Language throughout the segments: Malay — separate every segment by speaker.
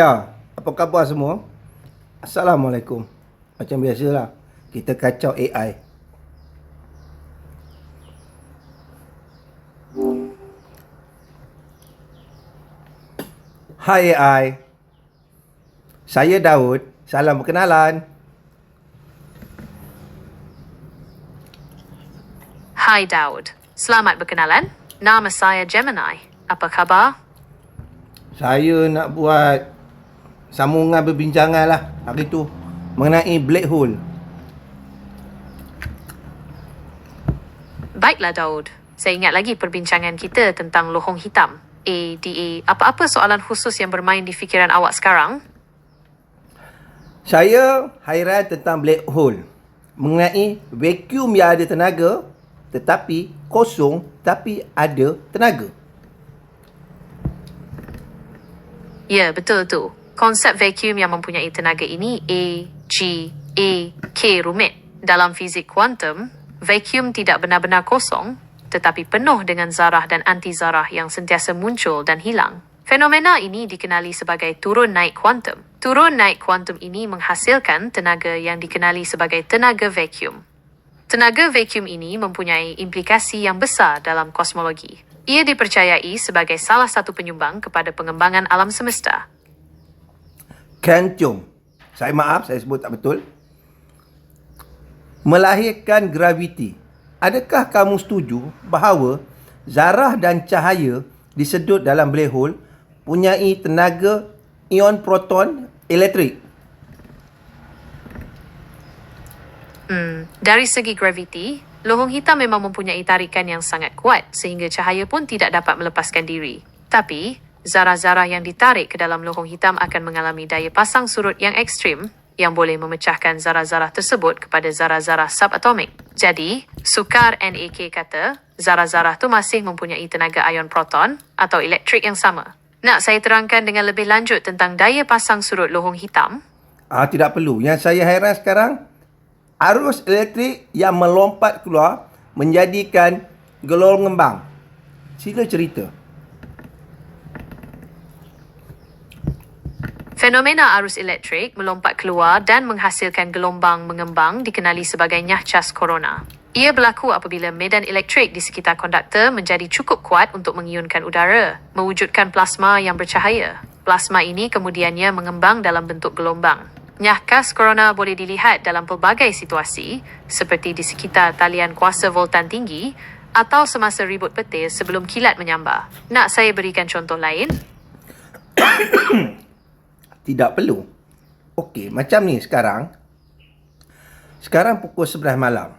Speaker 1: Ya, apa khabar semua? Assalamualaikum. Macam biasalah, kita kacau AI. Hai AI. Saya Daud. Salam perkenalan.
Speaker 2: Hai Daud. Selamat berkenalan. Nama saya Gemini. Apa khabar?
Speaker 1: Saya nak buat sambungan berbincangan lah hari tu mengenai black hole.
Speaker 2: Baiklah Daud. Saya ingat lagi perbincangan kita tentang lohong hitam. ADA. Apa-apa soalan khusus yang bermain di fikiran awak sekarang?
Speaker 1: Saya hairan tentang black hole mengenai vacuum yang ada tenaga tetapi kosong tapi ada tenaga.
Speaker 2: Ya, betul tu. Konsep vacuum yang mempunyai tenaga ini A, G, A, K rumit. Dalam fizik kuantum, vacuum tidak benar-benar kosong tetapi penuh dengan zarah dan anti-zarah yang sentiasa muncul dan hilang. Fenomena ini dikenali sebagai turun naik kuantum. Turun naik kuantum ini menghasilkan tenaga yang dikenali sebagai tenaga vacuum. Tenaga vacuum ini mempunyai implikasi yang besar dalam kosmologi. Ia dipercayai sebagai salah satu penyumbang kepada pengembangan alam semesta.
Speaker 1: Kantium. Saya maaf, saya sebut tak betul. Melahirkan graviti. Adakah kamu setuju bahawa zarah dan cahaya disedut dalam black hole punyai tenaga ion proton elektrik?
Speaker 2: Hmm, dari segi graviti, lohong hitam memang mempunyai tarikan yang sangat kuat sehingga cahaya pun tidak dapat melepaskan diri. Tapi, zarah-zarah yang ditarik ke dalam lohong hitam akan mengalami daya pasang surut yang ekstrim yang boleh memecahkan zarah-zarah tersebut kepada zarah-zarah subatomik. Jadi, sukar NAK kata, zarah-zarah tu masih mempunyai tenaga ion proton atau elektrik yang sama. Nak saya terangkan dengan lebih lanjut tentang daya pasang surut lohong hitam?
Speaker 1: Ah, tidak perlu. Yang saya hairan sekarang, arus elektrik yang melompat keluar menjadikan gelombang. Sila cerita.
Speaker 2: Fenomena arus elektrik melompat keluar dan menghasilkan gelombang mengembang dikenali sebagai nyahcas corona. Ia berlaku apabila medan elektrik di sekitar konduktor menjadi cukup kuat untuk mengiunkan udara, mewujudkan plasma yang bercahaya. Plasma ini kemudiannya mengembang dalam bentuk gelombang. Nyahkas corona boleh dilihat dalam pelbagai situasi seperti di sekitar talian kuasa voltan tinggi atau semasa ribut petir sebelum kilat menyambar. Nak saya berikan contoh lain?
Speaker 1: Tidak perlu. Okey, macam ni sekarang. Sekarang pukul 11 malam.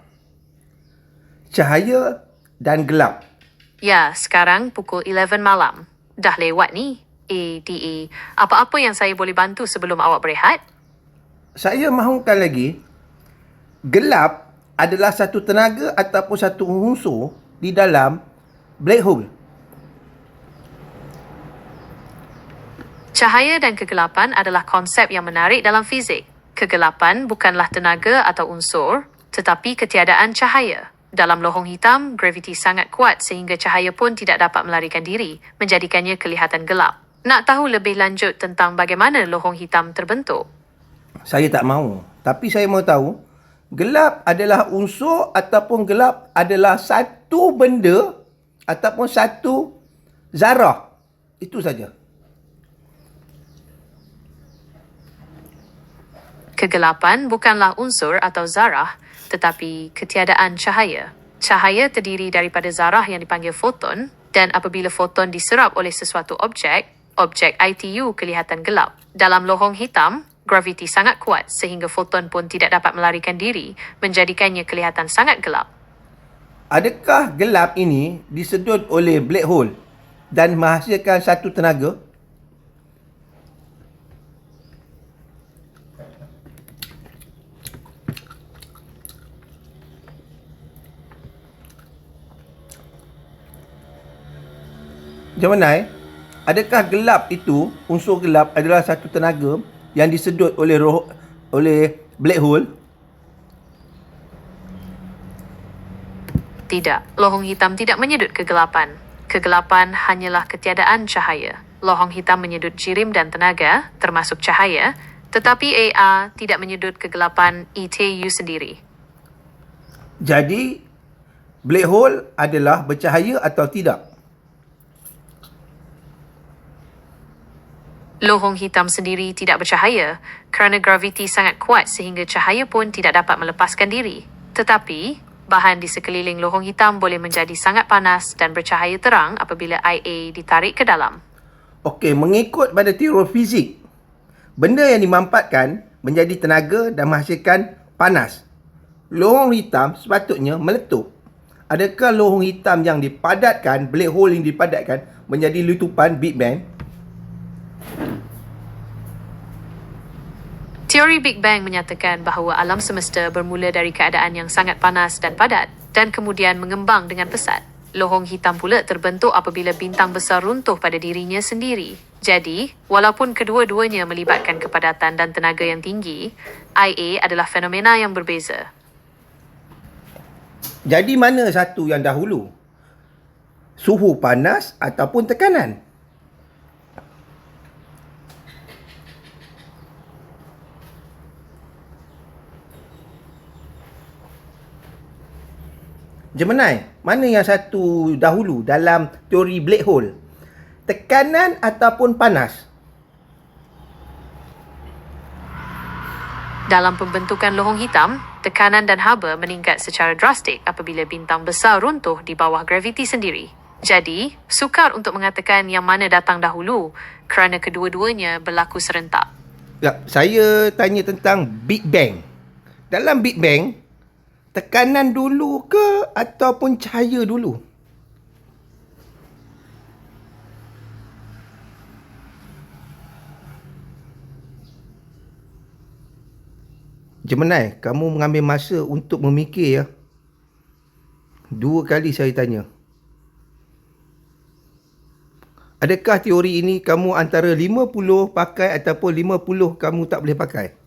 Speaker 1: Cahaya dan gelap.
Speaker 2: Ya, sekarang pukul 11 malam. Dah lewat ni. ADA. Apa-apa yang saya boleh bantu sebelum awak berehat?
Speaker 1: Saya mahukan lagi gelap adalah satu tenaga ataupun satu unsur di dalam black hole.
Speaker 2: Cahaya dan kegelapan adalah konsep yang menarik dalam fizik. Kegelapan bukanlah tenaga atau unsur, tetapi ketiadaan cahaya. Dalam lohong hitam, graviti sangat kuat sehingga cahaya pun tidak dapat melarikan diri, menjadikannya kelihatan gelap. Nak tahu lebih lanjut tentang bagaimana lohong hitam terbentuk?
Speaker 1: Saya tak mahu. Tapi saya mahu tahu, gelap adalah unsur ataupun gelap adalah satu benda ataupun satu zarah. Itu saja.
Speaker 2: Kegelapan bukanlah unsur atau zarah, tetapi ketiadaan cahaya. Cahaya terdiri daripada zarah yang dipanggil foton dan apabila foton diserap oleh sesuatu objek, objek ITU kelihatan gelap. Dalam lohong hitam, graviti sangat kuat sehingga foton pun tidak dapat melarikan diri, menjadikannya kelihatan sangat gelap.
Speaker 1: Adakah gelap ini disedut oleh black hole dan menghasilkan satu tenaga? Eh? Adakah gelap itu, unsur gelap adalah satu tenaga yang disedut oleh roh oleh black hole?
Speaker 2: Tidak, lohong hitam tidak menyedut kegelapan. Kegelapan hanyalah ketiadaan cahaya. lohong hitam menyedut jirim dan tenaga, termasuk cahaya, tetapi AR tidak menyedut kegelapan ETU sendiri.
Speaker 1: Jadi, black hole adalah bercahaya atau tidak?
Speaker 2: Lohong hitam sendiri tidak bercahaya kerana graviti sangat kuat sehingga cahaya pun tidak dapat melepaskan diri. Tetapi, bahan di sekeliling lohong hitam boleh menjadi sangat panas dan bercahaya terang apabila IA ditarik ke dalam.
Speaker 1: Okey, mengikut pada teori fizik, benda yang dimampatkan menjadi tenaga dan menghasilkan panas. Lohong hitam sepatutnya meletup. Adakah lohong hitam yang dipadatkan, black hole yang dipadatkan menjadi letupan Big Bang?
Speaker 2: Teori Big Bang menyatakan bahawa alam semesta bermula dari keadaan yang sangat panas dan padat dan kemudian mengembang dengan pesat. Lohong hitam pula terbentuk apabila bintang besar runtuh pada dirinya sendiri. Jadi, walaupun kedua-duanya melibatkan kepadatan dan tenaga yang tinggi, IA adalah fenomena yang berbeza.
Speaker 1: Jadi mana satu yang dahulu? Suhu panas ataupun tekanan? Gemini, mana yang satu dahulu dalam teori black hole? Tekanan ataupun panas?
Speaker 2: Dalam pembentukan lohong hitam, tekanan dan haba meningkat secara drastik apabila bintang besar runtuh di bawah graviti sendiri. Jadi, sukar untuk mengatakan yang mana datang dahulu kerana kedua-duanya berlaku serentak.
Speaker 1: Ya, saya tanya tentang Big Bang. Dalam Big Bang, tekanan dulu ke ataupun cahaya dulu? Gemini, kamu mengambil masa untuk memikir ya. Dua kali saya tanya. Adakah teori ini kamu antara 50 pakai ataupun 50 kamu tak boleh pakai?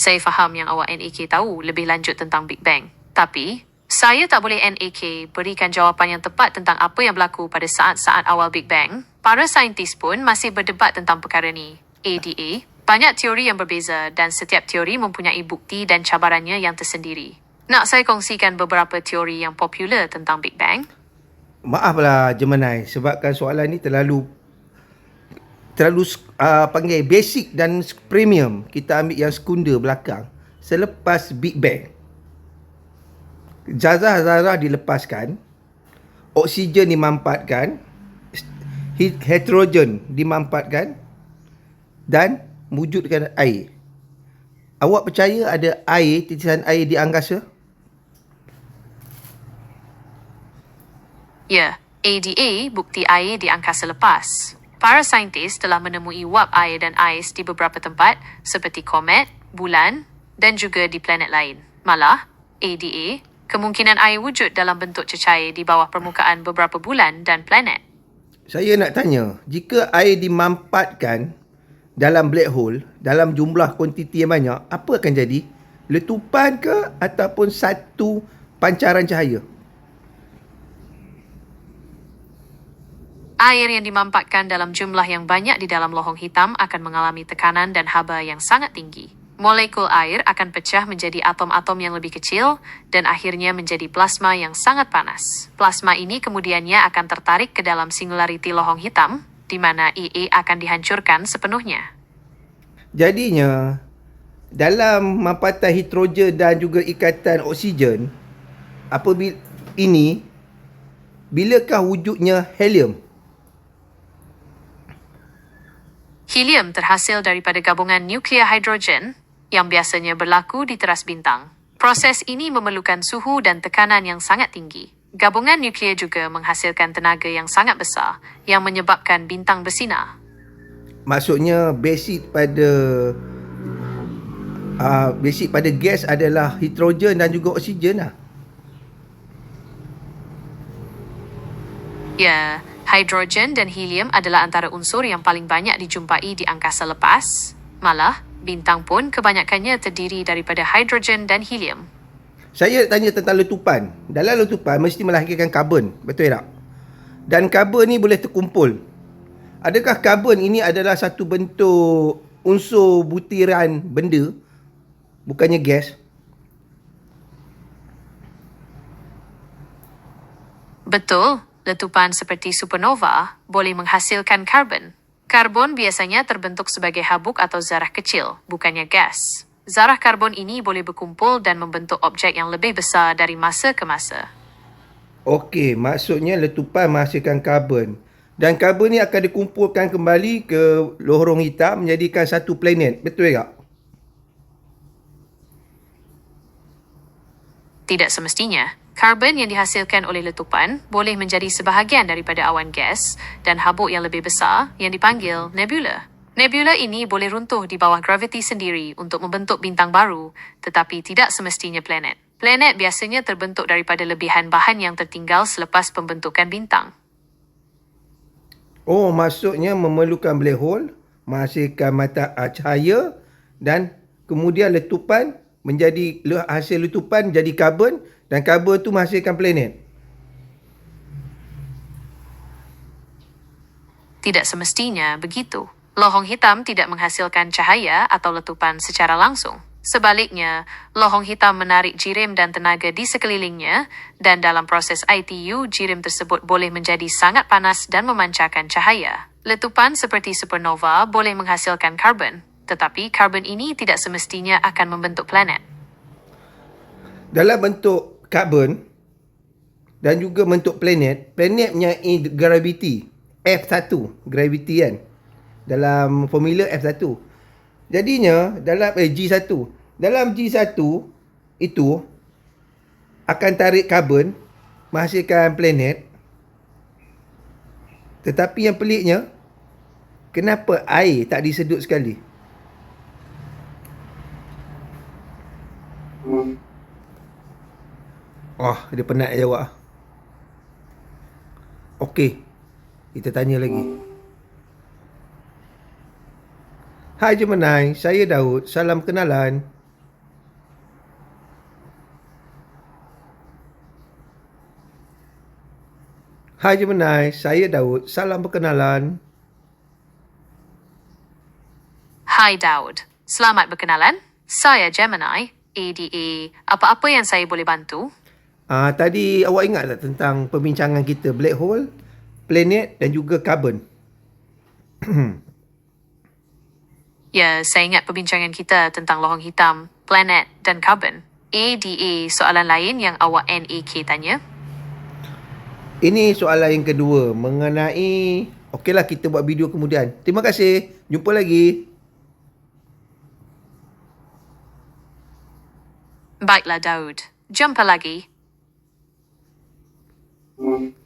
Speaker 2: Saya faham yang awak NAK tahu lebih lanjut tentang Big Bang. Tapi, saya tak boleh NAK berikan jawapan yang tepat tentang apa yang berlaku pada saat-saat awal Big Bang. Para saintis pun masih berdebat tentang perkara ni. ADA, banyak teori yang berbeza dan setiap teori mempunyai bukti dan cabarannya yang tersendiri. Nak saya kongsikan beberapa teori yang popular tentang Big Bang?
Speaker 1: Maaflah Gemini sebabkan soalan ni terlalu terlalu uh, panggil basic dan premium. Kita ambil yang sekunder belakang. Selepas Big Bang. Zazah-zazah dilepaskan. Oksigen dimampatkan. Heterogen dimampatkan. Dan wujudkan air. Awak percaya ada air, titisan air di angkasa?
Speaker 2: Ya, ADA bukti air di angkasa lepas. Para saintis telah menemui wap air dan ais di beberapa tempat seperti komet, bulan dan juga di planet lain. Malah, ADA, kemungkinan air wujud dalam bentuk cecair di bawah permukaan beberapa bulan dan planet.
Speaker 1: Saya nak tanya, jika air dimampatkan dalam black hole, dalam jumlah kuantiti yang banyak, apa akan jadi? Letupan ke ataupun satu pancaran cahaya?
Speaker 2: Air yang dimampatkan dalam jumlah yang banyak di dalam lohong hitam akan mengalami tekanan dan haba yang sangat tinggi. Molekul air akan pecah menjadi atom-atom yang lebih kecil dan akhirnya menjadi plasma yang sangat panas. Plasma ini kemudiannya akan tertarik ke dalam singularity lohong hitam, di mana EA akan dihancurkan sepenuhnya.
Speaker 1: Jadinya, dalam mampatan hidrogen dan juga ikatan oksigen, apabila ini, bilakah wujudnya helium?
Speaker 2: Helium terhasil daripada gabungan nuklear hidrogen yang biasanya berlaku di teras bintang. Proses ini memerlukan suhu dan tekanan yang sangat tinggi. Gabungan nuklear juga menghasilkan tenaga yang sangat besar yang menyebabkan bintang bersinar.
Speaker 1: Maksudnya basic pada uh, basic pada gas adalah hidrogen dan juga oksigen lah.
Speaker 2: Ya, hidrogen dan helium adalah antara unsur yang paling banyak dijumpai di angkasa lepas. Malah, bintang pun kebanyakannya terdiri daripada hidrogen dan helium.
Speaker 1: Saya tanya tentang letupan. Dalam letupan mesti melahirkan karbon, betul tak? dan karbon ni boleh terkumpul. Adakah karbon ini adalah satu bentuk unsur butiran benda bukannya gas?
Speaker 2: Betul, letupan seperti supernova boleh menghasilkan karbon. Karbon biasanya terbentuk sebagai habuk atau zarah kecil, bukannya gas. Zarah karbon ini boleh berkumpul dan membentuk objek yang lebih besar dari masa ke masa.
Speaker 1: Okey, maksudnya letupan menghasilkan karbon. Dan karbon ni akan dikumpulkan kembali ke lorong hitam menjadikan satu planet. Betul tak?
Speaker 2: Tidak semestinya. Karbon yang dihasilkan oleh letupan boleh menjadi sebahagian daripada awan gas dan habuk yang lebih besar yang dipanggil nebula. Nebula ini boleh runtuh di bawah graviti sendiri untuk membentuk bintang baru, tetapi tidak semestinya planet. Planet biasanya terbentuk daripada lebihan bahan yang tertinggal selepas pembentukan bintang.
Speaker 1: Oh, maksudnya memerlukan black hole, menghasilkan mata ah, cahaya dan kemudian letupan menjadi hasil letupan jadi karbon dan karbon tu menghasilkan planet.
Speaker 2: Tidak semestinya begitu. Lohong hitam tidak menghasilkan cahaya atau letupan secara langsung. Sebaliknya, lohong hitam menarik jirim dan tenaga di sekelilingnya dan dalam proses ITU, jirim tersebut boleh menjadi sangat panas dan memancarkan cahaya. Letupan seperti supernova boleh menghasilkan karbon, tetapi karbon ini tidak semestinya akan membentuk planet.
Speaker 1: Dalam bentuk karbon dan juga bentuk planet, planet mempunyai graviti F1, graviti kan. Dalam formula F1. Jadinya dalam eh, G1, dalam G1 itu akan tarik karbon menghasilkan planet. Tetapi yang peliknya kenapa air tak disedut sekali? Oh, dia penat jawab. Okey. Kita tanya lagi. Hai Gemini, saya Daud. Salam kenalan. Hai Gemini, saya Daud. Salam perkenalan.
Speaker 2: Hai Daud, selamat berkenalan. Saya Gemini, ADA. Apa-apa yang saya boleh bantu?
Speaker 1: Ah, tadi awak ingat tak tentang perbincangan kita black hole, planet dan juga karbon?
Speaker 2: Ya, saya ingat perbincangan kita tentang lohong hitam, planet dan karbon. ADA, soalan lain yang awak NAK tanya?
Speaker 1: Ini soalan yang kedua mengenai Okeylah kita buat video kemudian. Terima kasih. Jumpa lagi.
Speaker 2: Baiklah Daud, jumpa lagi. Mm.